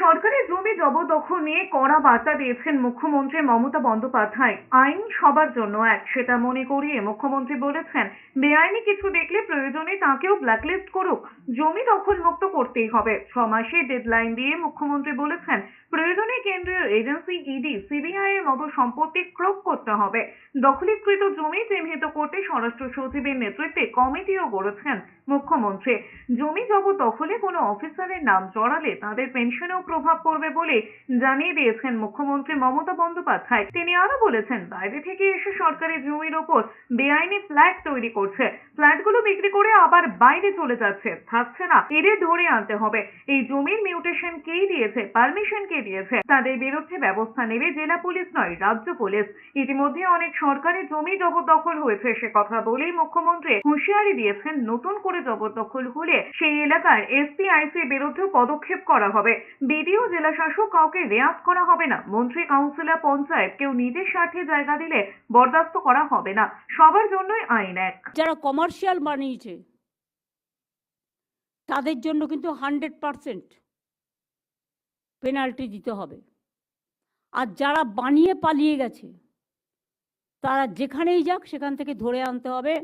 সরকারি জমি জবরদখল নিয়ে কড়া বার্তা দিয়েছেন মুখ্যমন্ত্রী মমতা বন্দ্যোপাধ্যায়। আইন সবার জন্য এক, সেটা মনে করিয়ে মুখ্যমন্ত্রী বলেছেন, বেআইনি কিছু দেখলে প্রয়োজনে তাকেও ব্ল্যাকলিস্ট করুক। জমি দখল মুক্ত করতেই হবে। ছ মাসের ডেডলাইন দিয়ে মুখ্যমন্ত্রী বলেছেন, প্রয়োজনে কেন্দ্রীয় এজেন্সি ইডি সিবিআই এর মতো সম্পত্তি ক্রোপ করতে হবে। দখলীকৃত জমি চিহ্নিত করতে স্বরাষ্ট্র সচিবের নেতৃত্বে কমিটিও গড়েছেন মুখ্যমন্ত্রী। জমি জবরদখলে কোনো অফিসারের নাম জড়ালে তাদের পেনশনেও প্রভাব পড়বে বলে জানিয়ে দিয়েছেন মুখ্যমন্ত্রী মমতা বন্দ্যোপাধ্যায়। তিনি আরও বলেছেন, বাইরে থেকে এসে সরকারি জমির ওপর বেআইনি ফ্ল্যাট তৈরি করছে। ফ্ল্যাটগুলো বিক্রি করে আবার বাইরে চলে যাচ্ছে। থাকছে না, এদের ধরে আনতে হবে। এই জমির মিউটেশন কে দিয়েছে? পারমিশন কে দিয়েছে? তাদের বিরুদ্ধে ব্যবস্থা নেবে জেলা পুলিশ নয়, রাজ্য পুলিশ। ইতিমধ্যে অনেক সরকারি জমি জবরদখল হয়েছে সে কথা বলেই মুখ্যমন্ত্রী হুঁশিয়ারি দিয়েছেন, নতুন করে জবরদখল হলে সেই এলাকার এসপি আইসির বিরুদ্ধে পদক্ষেপ করা হবে। বিডিও জেলা শাসক কাউকে রেয়াত করা হবে না, মন্ত্রী কাউন্সিলর পঞ্চায়েত কেউ নিজের স্বার্থে জায়গা দিলে বরদাস্ত করা হবে না। সবার জন্যই আইন এক। যারা কমার্শিয়াল বানিয়েছে, তাদের জন্য কিন্তু হান্ড্রেড পারসেন্ট পেনাল্টি দিতে হবে। আর যারা বানিয়ে পালিয়ে গেছে, তারা যেখানেই যাক সেখান থেকে ধরে আনতে হবে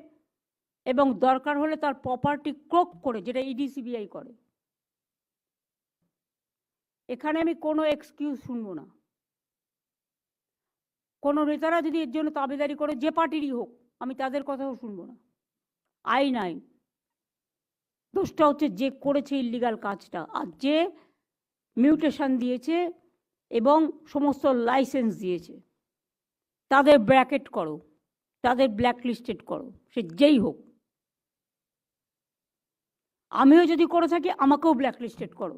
এবং দরকার হলে তার প্রপার্টি ক্রোক করে, যেটা E ইডিসিবিআই করে। এখানে আমি কোনো এক্সকিউজ শুনব না। কোনো নেতারা যদি এর জন্য তাবেদারি করে, যে পার্টিরই হোক, আমি তাদের কথাও শুনব না। আইন আইন দোষটা হচ্ছে যে করেছে ইল্লিগাল কাজটা আর যে মিউটেশন দিয়েছে এবং সমস্ত লাইসেন্স দিয়েছে। তাদের ব্র্যাকেট করো, তাদের ব্ল্যাকলিস্টেড করো, সে যেই হোক। আমিও যদি করে থাকি, আমাকেও ব্ল্যাকলিস্টেড করো।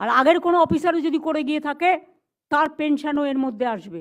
আর আগের কোনো অফিসারও যদি করে গিয়ে থাকে তার পেনশনও এর মধ্যে আসবে।